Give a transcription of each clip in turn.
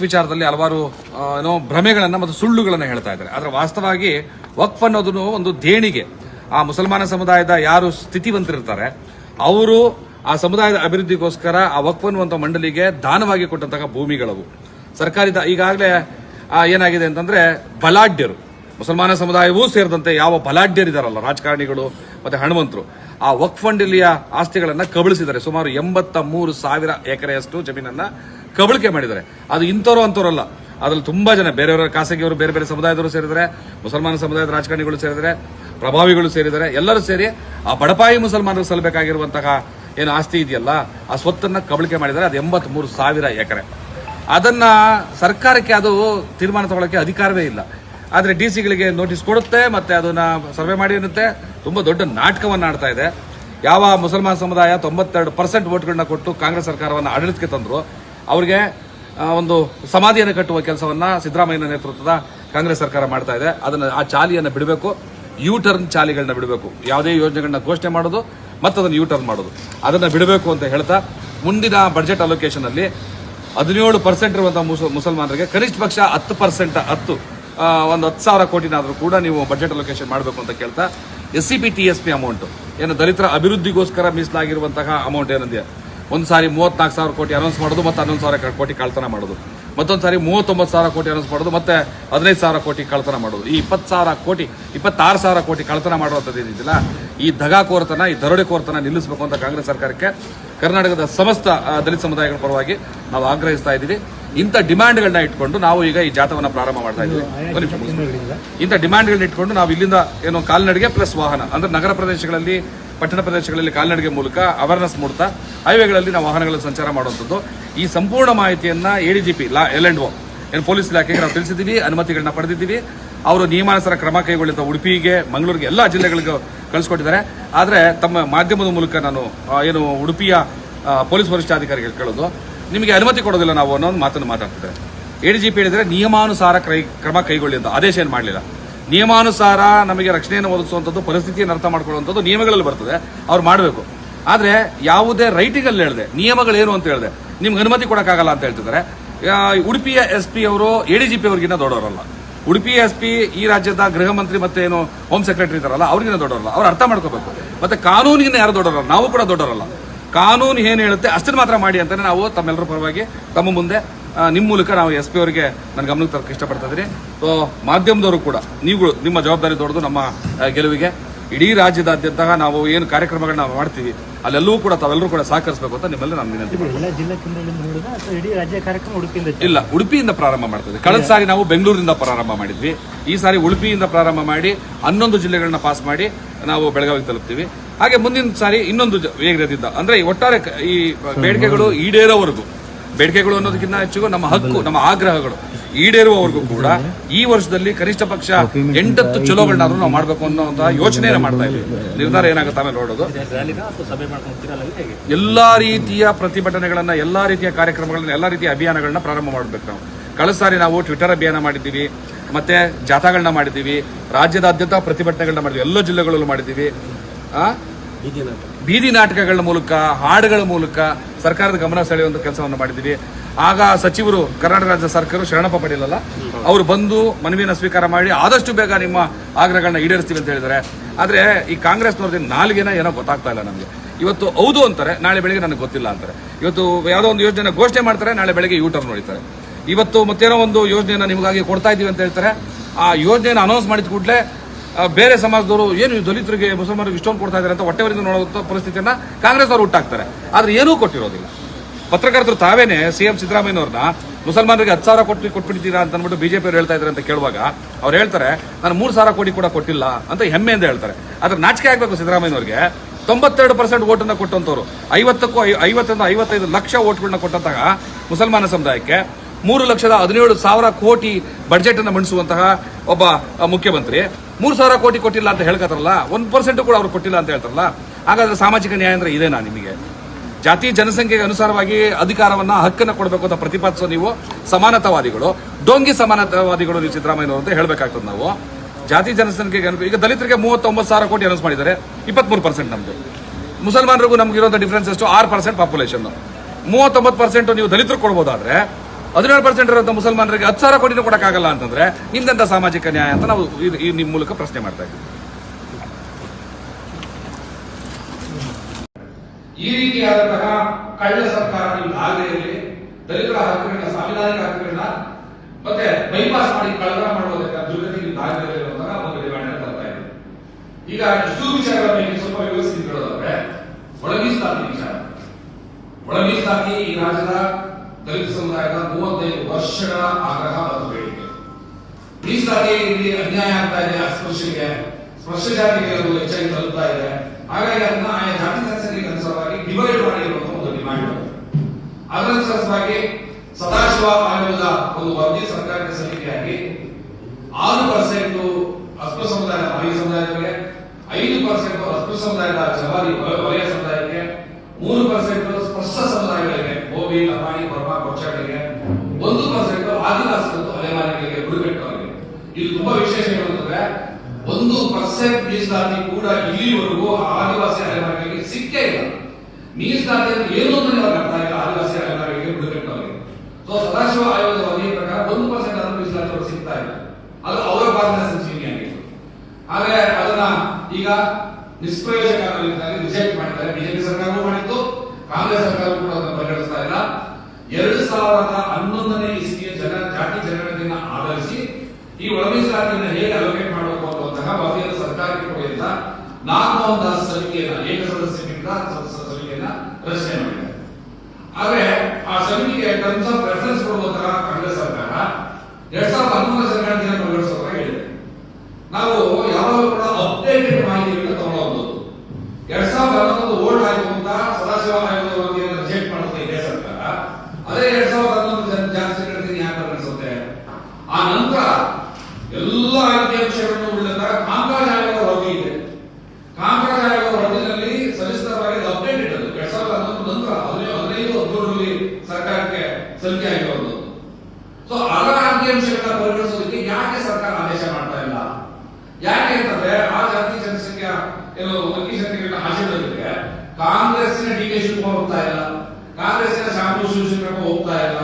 ವಿಚಾರದಲ್ಲಿ ಹಲವಾರು ಏನೋ ಭ್ರಮೆಗಳನ್ನ ಮತ್ತು ಸುಳ್ಳುಗಳನ್ನ ಹೇಳ್ತಾ ಇದ್ದಾರೆ. ಆದ್ರೆ ವಾಸ್ತವವಾಗಿ ವಕ್ಫ್ ಅನ್ನೋದನ್ನು ಒಂದು ದೇಣಿಗೆ. ಆ ಮುಸಲ್ಮಾನ ಸಮುದಾಯದ ಯಾರು ಸ್ಥಿತಿವಂತರಿರ್ತಾರೆ ಅವರು ಆ ಸಮುದಾಯದ ಅಭಿವೃದ್ಧಿಗೋಸ್ಕರ ಆ ವಕ್ಫ್ ಅನ್ನುವಂಥ ಮಂಡಳಿಗೆ ದಾನವಾಗಿ ಕೊಟ್ಟಂತಹ ಭೂಮಿಗಳವು. ಸರ್ಕಾರಿ ಈಗಾಗಲೇ ಏನಾಗಿದೆ ಅಂತಂದ್ರೆ ಬಲಾಢ್ಯರು. ಮುಸಲ್ಮಾನ ಸಮುದಾಯವೂ ಸೇರಿದಂತೆ ಯಾವ ಬಲಾಢ್ಯರಿದಾರಲ್ಲ, ರಾಜಕಾರಣಿಗಳು ಮತ್ತೆ ಹಣವಂತರು, ಆ ವಕ್ಫ್ ಮಂಡಳಿಯ ಆಸ್ತಿಗಳನ್ನ ಕಬಳಿಸಿದ್ದಾರೆ. ಸುಮಾರು ಎಂಬತ್ತ ಮೂರು ಸಾವಿರ ಎಕರೆಯಷ್ಟು ಜಮೀನನ್ನ ಕಬಳಿಕೆ ಮಾಡಿದ್ದಾರೆ. ಅದು ಇಂಥವ್ರು ಅಂತವ್ರಲ್ಲ ಅದ್ರಲ್ಲಿ ತುಂಬಾ ಜನ ಬೇರೆಯವರ ಖಾಸಗಿಯವರು, ಬೇರೆ ಬೇರೆ ಸಮುದಾಯದವರು ಸೇರಿದರೆ ಮುಸಲ್ಮಾನ ಸಮುದಾಯದ ರಾಜಕಾರಣಿಗಳು ಸೇರಿದರೆ ಪ್ರಭಾವಿಗಳು ಸೇರಿದ್ದಾರೆ, ಎಲ್ಲರೂ ಸೇರಿ ಆ ಬಡಪಾಯಿ ಮುಸಲ್ಮಾನರು ಸಲ್ಲಬೇಕಾಗಿರುವಂತಹ ಏನು ಆಸ್ತಿ ಇದೆಯಲ್ಲ, ಆ ಸ್ವತ್ತನ್ನು ಕಬಳಿಕೆ ಮಾಡಿದರೆ ಅದು ಎಂಬತ್ತ್ ಮೂರು ಸಾವಿರ ಎಕರೆ. ಅದನ್ನ ಸರ್ಕಾರಕ್ಕೆ ಅದು ತೀರ್ಮಾನ ತಗೊಳ್ಳೋಕ್ಕೆ ಅಧಿಕಾರವೇ ಇಲ್ಲ. ಆದರೆ ಡಿ ಸಿಗಳಿಗೆ ನೋಟಿಸ್ ಕೊಡುತ್ತೆ, ಮತ್ತು ಅದನ್ನು ಸರ್ವೆ ಮಾಡಿ ಅನ್ನುತ್ತೆ ತುಂಬ ದೊಡ್ಡ ನಾಟಕವನ್ನು ಆಡ್ತಾ ಇದೆ. ಯಾವ ಮುಸಲ್ಮಾನ ಸಮುದಾಯ ತೊಂಬತ್ತೆರಡು ಪರ್ಸೆಂಟ್ ವೋಟ್ಗಳನ್ನ ಕೊಟ್ಟು ಕಾಂಗ್ರೆಸ್ ಸರ್ಕಾರವನ್ನು ಆಡಳಿತಕ್ಕೆ ತಂದ್ರು ಅವರಿಗೆ ಒಂದು ಸಮಾಧಿಯನ್ನು ಕಟ್ಟುವ ಕೆಲಸವನ್ನ ಸಿದ್ದರಾಮಯ್ಯನ ನೇತೃತ್ವದ ಕಾಂಗ್ರೆಸ್ ಸರ್ಕಾರ ಮಾಡ್ತಾ ಇದೆ. ಅದನ್ನು ಆ ಚಾಲಿಯನ್ನು ಬಿಡಬೇಕು. ಯೂ ಟರ್ನ್ ಚಾಲಿಗಳನ್ನ ಬಿಡಬೇಕು. ಯಾವುದೇ ಯೋಜನೆಗಳನ್ನ ಘೋಷಣೆ ಮಾಡೋದು ಮತ್ತು ಅದನ್ನು ಯೂ ಟರ್ನ್ ಮಾಡೋದು. ಅದನ್ನು ಬಿಡಬೇಕು ಅಂತ ಹೇಳ್ತಾ, ಮುಂದಿನ ಬಜೆಟ್ ಅಲೋಕೇಶನಲ್ಲಿ ಹದಿನೇಳು ಪರ್ಸೆಂಟ್ ಇರುವಂಥ ಮುಸ- ಮುಸಲ್ಮಾನರಿಗೆ, ಕನಿಷ್ಠ ಪಕ್ಷ ಹತ್ತು ಪರ್ಸೆಂಟ್ ಹತ್ತು ಒಂದು ಹತ್ತು ಸಾವಿರ ಕೋಟಿನಾದರೂ ಕೂಡ ನೀವು ಬಜೆಟ್ ಅಲೋಕೇಶನ್ ಮಾಡಬೇಕು ಅಂತ ಕೇಳ್ತಾ S C P T S P amount ಏನು ದಲಿತರ ಅಭಿವೃದ್ಧಿಗೋಸ್ಕರ ಮೀಸಲಾಗಿರುವಂತಹ ಅಮೌಂಟ್ ಏನಿದೆ ಒಂದು ಸಾರಿ ಮೂವತ್ನಾಲ್ಕು ಸಾವಿರ ಕೋಟಿ ಅನೌನ್ಸ್ ಮಾಡೋದು ಮತ್ತೆ ಹನ್ನೊಂದು ಸಾವಿರ ಕೋಟಿ ಕಳ್ತನ ಮಾಡೋದು. ಮತ್ತೊಂದು ಸಾರಿ ಮೂವತ್ತೊಂಬತ್ತು ಸಾವಿರ ಕೋಟಿ ಅನೌನ್ಸ್ ಮಾಡೋದು ಮತ್ತೆ ಹದಿನೈದು ಸಾವಿರ ಕೋಟಿ ಕಳ್ತನ ಮಾಡೋದು. ಈ ಇಪ್ಪತ್ತು ಸಾವಿರ ಕೋಟಿ ಇಪ್ಪತ್ತಾರು ಸಾವಿರ ಕೋಟಿ ಕಳ್ತನ ಮಾಡುವಂಥದ್ದು ಏನಿದೆಯಲ್ಲ ಈ ದಗಾಕೋರತನ ಈ ದರೋಡೆಕೋರತನ ನಿಲ್ಲಿಸಬೇಕು ಅಂತ ಕಾಂಗ್ರೆಸ್ ಸರ್ಕಾರಕ್ಕೆ ಕರ್ನಾಟಕದ ಸಮಸ್ತ ದಲಿತ ಸಮುದಾಯಗಳ ಪರವಾಗಿ ನಾವು ಆಗ್ರಹಿಸ್ತಾ ಇದ್ದೀವಿ. ಇಂಥ ಡಿಮ್ಯಾಂಡ್ಗಳನ್ನ ಇಟ್ಕೊಂಡು ನಾವು ಈಗ ಈ ಜಾಥವನ್ನು ಪ್ರಾರಂಭ ಮಾಡ್ತಾ ಇದ್ದೀವಿ. ಇಂಥ ಡಿಮ್ಯಾಂಡ್ಗಳನ್ನ ಇಟ್ಕೊಂಡು ನಾವು ಇಲ್ಲಿಂದ ಏನು ಕಾಲ್ನಡಿಗೆ ಪ್ಲಸ್ ವಾಹನ ಅಂದರೆ ನಗರ ಪ್ರದೇಶಗಳಲ್ಲಿ ಪಟ್ಟಣ ಪ್ರದೇಶಗಳಲ್ಲಿ ಕಾಲ್ನಡಿಗೆ ಮೂಲಕ ಅವೇರ್ನೆಸ್ ಮೂಡ್ತಾ ಹೈವೇಗಳಲ್ಲಿ ನಾವು ವಾಹನಗಳ ಸಂಚಾರ ಮಾಡುವಂಥದ್ದು. ಈ ಸಂಪೂರ್ಣ ಮಾಹಿತಿಯನ್ನ ADGP law, L and O ಏನು ಪೊಲೀಸ್ ಇಲಾಖೆಗೆ ನಾವು ತಿಳಿಸಿದ್ದೀವಿ, ಅನುಮತಿಗಳನ್ನ ಪಡೆದಿದ್ದೀವಿ. ಅವರು ನಿಯಮಾನುಸಾರ ಕ್ರಮ ಕೈಗೊಳ್ಳುತ್ತ ಉಡುಪಿಗೆ, ಮಂಗಳೂರಿಗೆ, ಎಲ್ಲ ಜಿಲ್ಲೆಗಳಿಗೂ ಕಳಿಸ್ಕೊಟ್ಟಿದ್ದಾರೆ. ಆದರೆ ತಮ್ಮ ಮಾಧ್ಯಮದ ಮೂಲಕ ನಾನು ಏನು ಉಡುಪಿಯ ಪೊಲೀಸ್ ವರಿಷ್ಠಾಧಿಕಾರಿಗಳು ಕೇಳೋದು, ನಿಮಗೆ ಅನುಮತಿ ಕೊಡೋದಿಲ್ಲ ನಾವು ಅನ್ನೋ ಒಂದು ಮಾತನ್ನು ಮಾತಾಡ್ತಿದ್ದಾರೆ. ಎಡಿಜಿಪಿ ಹೇಳಿದರೆ ನಿಯಮಾನುಸಾರ ಕ್ರೈ, ಕ್ರಮ ಕೈಗೊಳ್ಳಿ ಅಂತ ಆದೇಶ ಏನು ಮಾಡಲಿಲ್ಲ. ನಿಯಮಾನುಸಾರ ನಮಗೆ ರಕ್ಷಣೆಯನ್ನು ಒದಗಿಸುವಂಥದ್ದು, ಪರಿಸ್ಥಿತಿಯನ್ನು ಅರ್ಥ ಮಾಡ್ಕೊಳ್ಳುವಂಥದ್ದು ನಿಯಮಗಳಲ್ಲಿ ಬರ್ತದೆ. ಅವ್ರು ಮಾಡಬೇಕು. ಆದರೆ ಯಾವುದೇ ರೈಟಿಂಗಲ್ಲಿ ಹೇಳಿದೆ, ನಿಯಮಗಳೇನು ಅಂತ ಹೇಳಿದೆ, ನಿಮ್ಗೆ ಅನುಮತಿ ಕೊಡೋಕ್ಕಾಗಲ್ಲ ಅಂತ ಹೇಳ್ತಿದ್ದಾರೆ. ಉಡುಪಿಯ ಎಸ್ ಪಿ ಅವರು ಎ ಡಿ ಜಿ ಪಿ ಅವ್ರಿಗಿನ್ನ ದೊಡ್ಡವರಲ್ಲ. ಉಡುಪಿ ಎಸ್ ಪಿ ಈ ರಾಜ್ಯದ ಗೃಹ ಮಂತ್ರಿ ಮತ್ತೆ ಏನು ಹೋಮ್ ಸೆಕ್ರೆಟರಿ ಇದಾರಲ್ಲ ಅವ್ರಿಗಿಂತ ದೊಡ್ಡವರಲ್ಲ. ಅವ್ರು ಅರ್ಥ ಮಾಡ್ಕೋಬೇಕು. ಮತ್ತೆ ಕಾನೂನಿಗಿಂತ ಯಾರು ದೊಡ್ಡವರಲ್ಲ? ನಾವು ಕೂಡ ದೊಡ್ಡವರಲ್ಲ. ಕಾನೂನು ಏನು ಹೇಳುತ್ತೆ ಅಷ್ಟನ್ನು ಮಾತ್ರ ಮಾಡಿ ಅಂತಲೇ ನಾವು ತಮ್ಮೆಲ್ಲರ ಪರವಾಗಿ ತಮ್ಮ ಮುಂದೆ ನಿಮ್ಮ ಮೂಲಕ ನಾವು ಎಸ್ ಪಿ ಅವರಿಗೆ ನನ್ನ ಗಮನಕ್ಕೆ ತರಕ್ಕೆ ಇಷ್ಟಪಡ್ತಾ ಇದ್ದೀನಿ. ಸೊ ಮಾಧ್ಯಮದವರು ಕೂಡ ನೀವುಗಳು ನಿಮ್ಮ ಜವಾಬ್ದಾರಿ ದೊಡ್ಡದು ನಮ್ಮ ಗೆಲುವಿಗೆ. ಇಡೀ ರಾಜ್ಯದಾದ್ಯಂತ ನಾವು ಏನು ಕಾರ್ಯಕ್ರಮಗಳನ್ನ ಮಾಡ್ತೀವಿ ಅಲ್ಲೆಲ್ಲೂ ಕೂಡ ತಾವೆಲ್ಲರೂ ಕೂಡ ಸಹಕರಿಸಬೇಕು ಅಂತ ನಿಮ್ಮಲ್ಲಿ ನಾನು ವಿನಂತಿ ಇಲ್ಲ ಉಡುಪಿಯಿಂದ ಪ್ರಾರಂಭ ಮಾಡ್ತದೆ ಕಳೆದ ಸಾರಿ ನಾವು ಬೆಂಗಳೂರಿನಿಂದ ಪ್ರಾರಂಭ ಮಾಡಿದ್ವಿ. ಈ ಸಾರಿ ಉಡುಪಿಯಿಂದ ಪ್ರಾರಂಭ ಮಾಡಿ ಹನ್ನೊಂದು ಜಿಲ್ಲೆಗಳನ್ನ ಪಾಸ್ ಮಾಡಿ ನಾವು ಬೆಳಗಾವಿಗೆ ತಲುಪ್ತೀವಿ. ಹಾಗೆ ಮುಂದಿನ ಸಾರಿ ಇನ್ನೊಂದು ವೇಗದಿಂದ ಅಂದ್ರೆ ಈ ಒಟ್ಟಾರೆ ಈ ಬೇಡಿಕೆಗಳು ಈಡೇರೋವರೆಗೂ. ಬೇಡಿಕೆಗಳು ಅನ್ನೋದಕ್ಕಿಂತ ಹೆಚ್ಚು ನಮ್ಮ ಹಕ್ಕು, ನಮ್ಮ ಆಗ್ರಹಗಳು ಈಡೇರುವವರೆಗೂ ಕೂಡ ಈ ವರ್ಷದಲ್ಲಿ ಕನಿಷ್ಠ ಪಕ್ಷ ಎಂಟತ್ತು ಚಲೋಗಳನ್ನಾದ್ರೂ ನಾವು ಮಾಡಬೇಕು ಅನ್ನೋಂತಹ ಯೋಚನೆಯನ್ನು ಮಾಡ್ತಾ ಇದ್ದೀವಿ. ನಿರ್ಧಾರ ಏನಾಗುತ್ತೆ ಆಮೇಲೆ ನೋಡೋದು. ಎಲ್ಲಾ ರೀತಿಯ ಪ್ರತಿಭಟನೆಗಳನ್ನ, ಎಲ್ಲಾ ರೀತಿಯ ಕಾರ್ಯಕ್ರಮಗಳನ್ನ, ಎಲ್ಲಾ ರೀತಿಯ ಅಭಿಯಾನಗಳನ್ನ ಪ್ರಾರಂಭ ಮಾಡಬೇಕು ನಾವು. ಕಳೆದ ಸಾರಿ ನಾವು ಟ್ವಿಟರ್ ಅಭಿಯಾನ ಮಾಡಿದ್ದೀವಿ, ಮತ್ತೆ ಜಾಥಾಗಳನ್ನ ಮಾಡಿದ್ದೀವಿ, ರಾಜ್ಯದಾದ್ಯಂತ ಪ್ರತಿಭಟನೆಗಳನ್ನ ಮಾಡಿದ್ವಿ ಎಲ್ಲ ಜಿಲ್ಲೆಗಳಲ್ಲೂ ಮಾಡಿದ್ದೀವಿ. ಆ? ಬೀದಿ ನಾಟಕಗಳ ಮೂಲಕ, ಹಾಡುಗಳ ಮೂಲಕ ಸರ್ಕಾರದ ಗಮನ ಸೆಳೆಯುವಂಥ ಕೆಲಸವನ್ನು ಮಾಡಿದ್ದೀವಿ ಆಗ ಸಚಿವರು, ಕರ್ನಾಟಕ ರಾಜ್ಯ ಸರ್ಕಾರ ಶರಣಪ್ಪ ಪಡೀಲಲ್ಲ ಅವರು ಬಂದು ಮನವಿಯನ್ನು ಸ್ವೀಕಾರ ಮಾಡಿ ಆದಷ್ಟು ಬೇಗ ನಿಮ್ಮ ಆಗ್ರಹಗಳನ್ನ ಈಡೇರಿಸ್ತೀವಿ ಅಂತ ಹೇಳಿದ್ದಾರೆ. ಆದರೆ ಈ ಕಾಂಗ್ರೆಸ್ನವ್ರದ್ದು ನಾಲ್ಗೆನ ಏನೋ ಗೊತ್ತಾಗ್ತಾ ಇಲ್ಲ ನಮಗೆ. ಇವತ್ತು ಹೌದು ಅಂತಾರೆ, ನಾಳೆ ಬೆಳಿಗ್ಗೆ ನನಗೆ ಗೊತ್ತಿಲ್ಲ ಅಂತಾರೆ. ಇವತ್ತು ಯಾವುದೋ ಒಂದು ಯೋಜನೆ ಘೋಷಣೆ ಮಾಡ್ತಾರೆ, ನಾಳೆ ಬೆಳಿಗ್ಗೆ ಯೂ ಟರ್ನ್ ನೋಡಿತಾರೆ ಇವತ್ತು ಮತ್ತೇನೋ ಒಂದು ಯೋಜನೆಯನ್ನು ನಿಮಗಾಗಿ ಕೊಡ್ತಾ ಇದ್ದೀವಿ ಅಂತ ಹೇಳ್ತಾರೆ. ಆ ಯೋಜನೆಯನ್ನು ಅನೌನ್ಸ್ ಮಾಡಿದ ಕೂಡಲೇ ಬೇರೆ ಸಮಾಜದವರು ಏನು ದಲಿತರಿಗೆ ಮುಸಲ್ಮಾನರಿಗೆ ಇಷ್ಟೊಂದು ಕೊಡ್ತಾ ಇದ್ದಾರೆ ಅಂತ ಹೊಟ್ಟೆವರಿಂದ ನೋಡುವಂಥ ಪರಿಸ್ಥಿತಿಯನ್ನ ಕಾಂಗ್ರೆಸ್ ಅವರು ಹುಟ್ಟಾಕ್ತಾರೆ. ಆದರೆ ಏನೂ ಕೊಟ್ಟಿರೋದಿಲ್ಲ. ಪತ್ರಕರ್ತರು ತಾವೇನೆ ಸಿಎಂ ಸಿದ್ದರಾಮಯ್ಯವ್ರನ್ನ ಮುಸಲ್ಮಾನರಿಗೆ ಹತ್ತು ಸಾವಿರ ಕೋಟಿ ಕೊಟ್ಬಿಡ್ತೀರಾ ಅಂತ ಅಂದ್ಬಿಟ್ಟು ಬಿಜೆಪಿ ಅವರು ಹೇಳ್ತಾ ಇದ್ದಾರೆ ಅಂತ ಕೇಳುವಾಗ ಅವ್ರು ಹೇಳ್ತಾರೆ, ನಾನು ಮೂರು ಸಾವಿರ ಕೋಟಿ ಕೂಡ ಕೊಟ್ಟಿಲ್ಲ ಅಂತ ಹೆಮ್ಮೆಯಿಂದ ಹೇಳ್ತಾರೆ. ಆದರೆ ನಾಚಿಕೆ ಆಗಬೇಕು ಸಿದ್ದರಾಮಯ್ಯನವ್ರಿಗೆ. ತೊಂಬತ್ತೆರಡು ಪರ್ಸೆಂಟ್ ಓಟನ್ನು ಕೊಟ್ಟಂಥವ್ರು ಐವತ್ತಕ್ಕೂ ಐವತ್ತರಿಂದ ಐವತ್ತೈದು ಲಕ್ಷ ಓಟ್ಗಳನ್ನ ಕೊಟ್ಟಂತಹ ಮುಸಲ್ಮಾನ ಸಮುದಾಯಕ್ಕೆ ಮೂರು ಲಕ್ಷದ ಹದಿನೇಳು ಸಾವಿರ ಕೋಟಿ ಬಡ್ಜೆಟ್ ಅನ್ನು ಮಂಡಿಸುವಂತಹ ಒಬ್ಬ ಮುಖ್ಯಮಂತ್ರಿ. ಮೂರು ಸಾವಿರ ಕೋಟಿ ಕೊಟ್ಟಿಲ್ಲ ಅಂತ ಹೇಳ್ಕತ್ತಾರಲ್ಲ ಒಂದು ಪರ್ಸೆಂಟ್ ಕೂಡ ಅವ್ರು ಕೊಟ್ಟಿಲ್ಲ ಅಂತ ಹೇಳ್ತಾರಲ್ಲ, ಹಾಗಾದ್ರೆ ಸಾಮಾಜಿಕ ನ್ಯಾಯ ಅಂದ್ರೆ ಇದೇನಾ ನಿಮಗೆ? ಜಾತಿ ಜನಸಂಖ್ಯೆಗೆ ಅನುಸಾರವಾಗಿ ಅಧಿಕಾರವನ್ನ, ಹಕ್ಕನ್ನ ಕೊಡಬೇಕು ಅಂತ ಪ್ರತಿಪಾದಿಸೋ ನೀವು ಸಮಾನತಾವಾದಿಗಳು. ಡೋಂಗಿ ಸಮಾನತಾವಾದಿಗಳು ನೀವು ಸಿದ್ದರಾಮಯ್ಯನವರು ಅಂತ ಹೇಳಬೇಕಾಗ್ತದೆ ನಾವು. ಜಾತಿ ಜನಸಂಖ್ಯೆಗೆ ಈಗ ದಲಿತರಿಗೆ ಮೂವತ್ತೊಂಬತ್ತು ಸಾವಿರ ಕೋಟಿ ಅನೌನ್ಸ್ ಮಾಡಿದ್ದಾರೆ, ಇಪ್ಪತ್ಮೂರು ಪರ್ಸೆಂಟ್ ನಮ್ದು. ಮುಸಲ್ಮಾನರಿಗೂ ನಮ್ಗೆ ಇರುವಂತ ಡಿಫ್ರೆನ್ಸ್ ಎಷ್ಟು? ಆರು ಪರ್ಸೆಂಟ್ ಪಾಪ್ಯುಲೇಷನ್ ಮೂವತ್ತೊಂಬತ್ತು ಪರ್ಸೆಂಟ್ ನೀವು ದಲಿತರು ಕೊಡ್ಬೋದಾದ್ರೆ ಹದಿನೇಳು ಪರ್ಸೆಂಟ್ ಇರುವಂತ ಮುಸಲ್ಮಾನರಿಗೆ ಹತ್ತು ಸಾವಿರ ಕೋಟಿನೂ ಕೊಡಕ್ಕಾಗಲ್ಲ ಅಂತಂದ್ರೆ ನಿಮ್ದಂತ ಸಾಮಾಜಿಕ ನ್ಯಾಯ ಅಂತ ನಾವು ನಿಮ್ಮ ಮೂಲಕ ಪ್ರಶ್ನೆ ಮಾಡ್ತಾ ಇದ್ದೀವಿ. ಈ ರೀತಿಯಾದಂತಹ ಕಳ್ಳ ಸರ್ಕಾರ ನಿಮ್ಗೆ ಆಗದೇ ಇರಲಿ ದಲಿತರ ಹಕ್ಕುಗಳನ್ನ ಸಾಂವಿಧಾನಿಕ ಹಕ್ಕುಗಳನ್ನ ಮತ್ತೆ ಬೈಪಾಸ್ ಮಾಡಿ ಕಳ್ಳತನ ಮಾಡುವುದಕ್ಕೆ ದುರ್ಗತಿ ನಿಮ್ಗೆ ಆಗದೇ ಇರುವಂತಹ ಒಂದು ಡಿಮ್ಯಾಂಡ್ ಬರ್ತಾ ಇದೆ. ಈಗ ಇಷ್ಟು ವಿಚಾರಗಳ ಬಗ್ಗೆ ಸ್ವಲ್ಪ ವಿವರಿಸಿ ಹೇಳೋದಾದ್ರೆ ಒಳ ಮೀಸಲಾತಿ ವಿಚಾರ ಒಳ ಮೀಸಲಾತಿ ಈ ರಾಜ್ಯದ ದಲಿತ ಸಮುದಾಯದ ಮೂವತ್ತೈದು ವರ್ಷಗಳ ಆಗ್ರಹ ಮತ್ತು ಬೇಡಿಕೆ. ಮೀಸಲಾತಿ ಇಲ್ಲಿ ಅನ್ಯಾಯ ಆಗ್ತಾ ಇದೆ ಅಸ್ಪೃಶ್ಯಕ್ಕೆ ಸ್ಪರ್ಶ ಜಾತಿಗೆ ಅದು ಹೆಚ್ಚಾಗಿ ತಲುಪ್ತಾ ಇದೆ. ಹಾಗಾಗಿ ಅದನ್ನ ಆಯಾ ಜಾತಿ ಜನಸಂಖ್ಯೆಗೆ ಅನುಸಾರವಾಗಿ ಡಿವೈಡ್ ಮಾಡಿರುವಂತಹ ಒಂದು ಡಿಮ್ಯಾಂಡ್ ಅದರನುಸಾರವಾಗಿ ಸದಾಶಿವ ಆಯೋಗದ ಒಂದು ವರದಿ ಸರ್ಕಾರಕ್ಕೆ ಸಲ್ಲಿಕೆಯಾಗಿ ಆರು ಪರ್ಸೆಂಟ್ ಅಸ್ಪೃಶ್ಯ ಸಮುದಾಯ ಮಹಿಳಾ ಸಮುದಾಯಕ್ಕೆ ಐದು ಪರ್ಸೆಂಟ್ ಅಸ್ಪೃಶ್ಯ ಸಮುದಾಯದ ಜವಾರಿ ವಲ- ವಲಯ ಸಮುದಾಯಕ್ಕೆ, ಮೂರು ಪರ್ಸೆಂಟ್ ಸ್ಪರ್ಶ ಸಮುದಾಯಗಳಿಗೆ, ಗೋಬಿ ಲಂಬಾಣಿ ಬರ್ಮಾ ಇದು ತುಂಬಾ ವಿಶೇಷ ಏನಂತಂದ್ರೆ ಒಂದು ಪರ್ಸೆಂಟ್ ಮೀಸಲಾತಿ ಕೂಡ ಇಲ್ಲಿವರೆಗೂ ಆದಿವಾಸಿ ಅಲೆಮಾರಿಗೆ ಸಿಕ್ಕೇ ಇಲ್ಲ. ಮೀಸಲಾತಿ ಅಂದ್ರೆ ಏನು ಅಂತ ಇವಾಗ ಅರ್ಥ ಆಗಿಲ್ಲ, ಆದಿವಾಸಿ ಅಲೆಮಾರಿಗೆ ಬುಡಕಟ್ಟವರಿಗೆ ಸೊ ಸದಾಶಿವ ಆಯೋಗದ ವರದಿಯ ಪ್ರಕಾರ ಒಂದು ಪರ್ಸೆಂಟ್ ಆದ್ರೂ ಮೀಸಲಾತಿ ಅವ್ರಿಗೆ ಸಿಗ್ತಾ ಇಲ್ಲ. ಅದು ಅವರ ಭಾಗದ ಸಂಚಿನಿ ಆಗಿತ್ತು ಆದ್ರೆ ಅದನ್ನ ಈಗ ನಿಷ್ಪ್ರಯೋಜಕ ರಿಜೆಕ್ಟ್ ಮಾಡಿದ್ದಾರೆ. ಬಿಜೆಪಿ ಸರ್ಕಾರವೂ ಮಾಡಿತ್ತು, ಕಾಂಗ್ರೆಸ್ ಸರ್ಕಾರವೂ ಕೂಡ ಅದನ್ನು ಪರಿಗಣಿಸ್ತಾ ಇಲ್ಲ. ಎರಡು ಸಾವಿರದ ಹನ್ನೊಂದನೇ ಈ ಒಳ ಮೀಸಲಾತಿಯನ್ನು ಹೇಗೆ ಅಲೋಕೇಟ್ ಮಾಡಬೇಕು ಅನ್ನುವಂತಹ ಭಾರತೀಯ ಸರ್ಕಾರಕ್ಕೆ ಕೊಡುವಂತ ನಾಗಮೋಹನ್ ದಾಸ್ ಸಮಿತಿಯನ್ನ, ಏಕ ಸದಸ್ಯ ಸಮಿತಿಯನ್ನ ರಚನೆ ಮಾಡಿದ್ದಾರೆ. ಆದ್ರೆ ಆ ಸಮಿತಿಗೆ ಟರ್ಮ್ಸ್ ಆಫ್ ರೆಫರೆನ್ಸ್ ಕೊಡುವಂತಹ ಕಾಂಗ್ರೆಸ್ ಸರ್ಕಾರ ಎರಡ್ ಸಾವಿರದ ಹನ್ನೊಂದರ ಜನಗಣತಿಯನ್ನು ಪರಿಗಣಿಸುವಾಗ ಹೇಳಿದೆ ನಾವು ಯಾವಾಗಲೂ ಕೂಡ ಅಪ್ಡೇಟೆಡ್ ಮಾಹಿತಿಗಳನ್ನ ತಗೊಳ್ಳಬಹುದು ಎರಡ್ ಸಾವಿರದ ಹನ್ನೊಂದು ಓಲ್ಡ್ ಆಯ್ತು ಅಂತ ಸದಾಶಿವ ಆಯೋಗದ ವರದಿಯನ್ನು ರಿಜೆಕ್ಟ್ ಮಾಡುತ್ತೆ ಇದೇ ಸರ್ಕಾರ ಅದೇ ಎರಡ್ ಸಾವಿರದ ಹನ್ನೊಂದು ಜನ ಜಾಸ್ತಿ ಗಣತಿಯನ್ನು ಯಾಕೆ ಪರಿಗಣಿಸುತ್ತೆ ಆ ನಂತರ ಎಲ್ಲ ಅಂಕಿಅಂಶಗಳನ್ನು ಉಳ್ಳಂತ ಕಾಮಕಾಜ್ ಆಯೋಗದ ವರದಿ ಇದೆ ಕಾಮಕಾಜ್ ಆಯೋಗದ ವರದಿನಲ್ಲಿ ಸಲ್ಲಿಸಿದವರಾಗಿ ಅಪ್ಡೇಟೆಡ್ ಅದು ಎರಡ್ ಸಾವಿರದ ಹನ್ನೊಂದು ನಂತರ ಹದಿನೈದು ಹದಿನೈದು ಹದಿನೇಳರಲ್ಲಿ ಸರ್ಕಾರಕ್ಕೆ ಸಲ್ಲಿಕೆ ಆಗಿರೋದು ಸೊ ಅದರ ಅಂಕಿಅಂಶಗಳನ್ನ ಪರಿಗಣಿಸೋದಕ್ಕೆ ಯಾಕೆ ಸರ್ಕಾರ ಆದೇಶ ಮಾಡ್ತಾ ಇಲ್ಲ? ಯಾಕೆ ಅಂತಂದ್ರೆ ಆ ಜಾತಿ ಜನಸಂಖ್ಯಾ ಒಕ್ಕಿ ಅಂಕಿ ಸಂಖ್ಯೆಗಳನ್ನ ಆಚರಣೆಗೆ ಕಾಂಗ್ರೆಸ್ಸಿನ ಡಿ ಕೆ ಶಿವಕುಮಾರ್ ಹೋಗ್ತಾ ಇಲ್ಲ. ಕಾಂಗ್ರೆಸ್ಸಿನ ಶಾಂತು ಶಿವಶಂಕರಪ್ಪ ಹೋಗ್ತಾ ಇಲ್ಲ.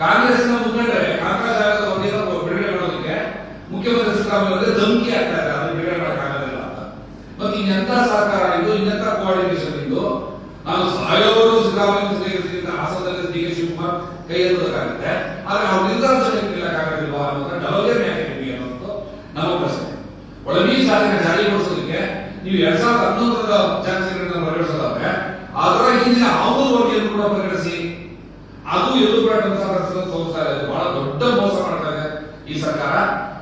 ಕಾಂಗ್ರೆಸ್ನ ಮುಖಂಡರೇ, ಕಾಂಗ್ರೆಸ್ ಬಿಡುಗಡೆ ಮಾಡೋದಕ್ಕೆ ಮುಖ್ಯಮಂತ್ರಿ ಸಿದ್ದರಾಮಯ್ಯ ಧಮಕಿ ಆಗ್ತಾ ಇದ್ದಾರೆ ಅದನ್ನು ಬಿಡುಗಡೆ ಮಾಡೋಕ್ಕಾಗೋದಿಲ್ಲ ಅಂತ ಮತ್ತೆ ಇನ್ನೆಂತ ಸಹಕಾರ ಇದು ಇನ್ನೆಂತ ಕೋಆರ್ಡಿನೇಷನ್ ಇದು ನಾನು ಸಾಯೋರು ಸಿದ್ದರಾಮಯ್ಯ ಜೊತೆಗಿರ್ತೀನಿ ಹಾಸನದಲ್ಲಿ ಡಿ ಕೆ ಶಿವಕುಮಾರ್ ಕೈ ಎತ್ತೋದಕ್ಕಾಗುತ್ತೆ ಆದ್ರೆ ಅವ್ರ ನಿರ್ಧಾರ ಜೊತೆಗೆ ನಿಲ್ಲಕ್ಕಾಗೋದಿಲ್ವಾ ಅನ್ನೋದನ್ನ ಡಲೋಲಿಯನ್ ಯಾಕೆ ನಿಮಗೆ ಅನ್ನೋದು ನಮ್ಮ ಪ್ರಶ್ನೆ ಒಳ ಮೀಸಲಾತಿನ ಜಾರಿಗೊಳಿಸೋದಕ್ಕೆ ನೀವು ಎರಡ್ ಸಾವಿರದ ಹನ್ನೊಂದರ ಜಾತಿಗಳನ್ನು ಪರಿಗಣಿಸೋದಾದ್ರೆ ಅದರ ಹಿಂದಿನ ಆಮೂರು ವರದಿಯನ್ನು ಕೂಡ ಪರಿಗಣಿಸಿ ಅದು ಎಲ್ಲೂ ಕೂಡ ಇದು ಬಹಳ ದೊಡ್ಡ ಮೋಸ ಮಾಡ್ತಾ ಇದೆ ಈ ಸರ್ಕಾರ.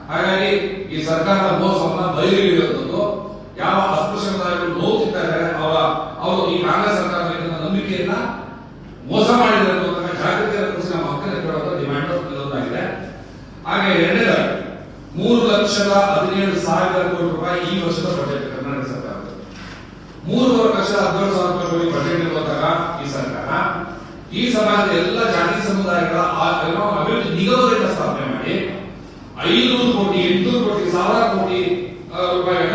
ಹಾಗಾಗಿ ಈ ಸರ್ಕಾರದ ಮೋಸವನ್ನ ಬಯಲಿರುವಂತದ್ದು ಯಾವ ಅಸ್ಪೃಶ್ಯ ಸಮುದಾಯಗಳು ನೋವು ತಿಂತಾ ಇದ್ದಾರೆ ಅವರ ಅವರು ಈ ಕಾಂಗ್ರೆಸ್ ಸರ್ಕಾರದ ಮೇಲಿನ ನಂಬಿಕೆಯನ್ನ ಮೋಸ ಮಾಡಿದ್ದಾರೆ ಅನ್ನುವಂತಹ ಜಾಗೃತಿಯನ್ನು ತೋರಿಸಿ ನಮ್ಮ ಹಕ್ಕನ್ನು ಕೇಳುವಂತ ಡಿಮ್ಯಾಂಡ್ ಇದೊಂದಾಗಿದೆ ಹಾಗೆ ಎರಡನೇದಾಗಿ ಮೂರು ಲಕ್ಷದ ಹದಿನೇಳು ಸಾವಿರ ಕೋಟಿ ರೂಪಾಯಿ ಈ ವರ್ಷದ ಬಜೆಟ್ ಕರ್ನಾಟಕ ಸರ್ಕಾರ ಮೂರುವರೆ ಲಕ್ಷ ಹದಿನೇಳು ಸಾವಿರ ಕೋಟಿ ಬಜೆಟ್ ಇರುವಂತಹ ಈ ಸರ್ಕಾರ, ಈ ಸಮಾಜದ ಎಲ್ಲ ಜಾತಿ ಸಮುದಾಯಗಳ ಅಭಿವೃದ್ಧಿ ನಿಗಮಗಳಿಂದ ಸ್ಥಾಪನೆ ಮಾಡಿ ಐನೂರು ಕೋಟಿ, ಎಂಟುನೂರು ಕೋಟಿ ಸಾವಿರ ಕೋಟಿ ರೂಪಾಯಿಗಳನ್ನ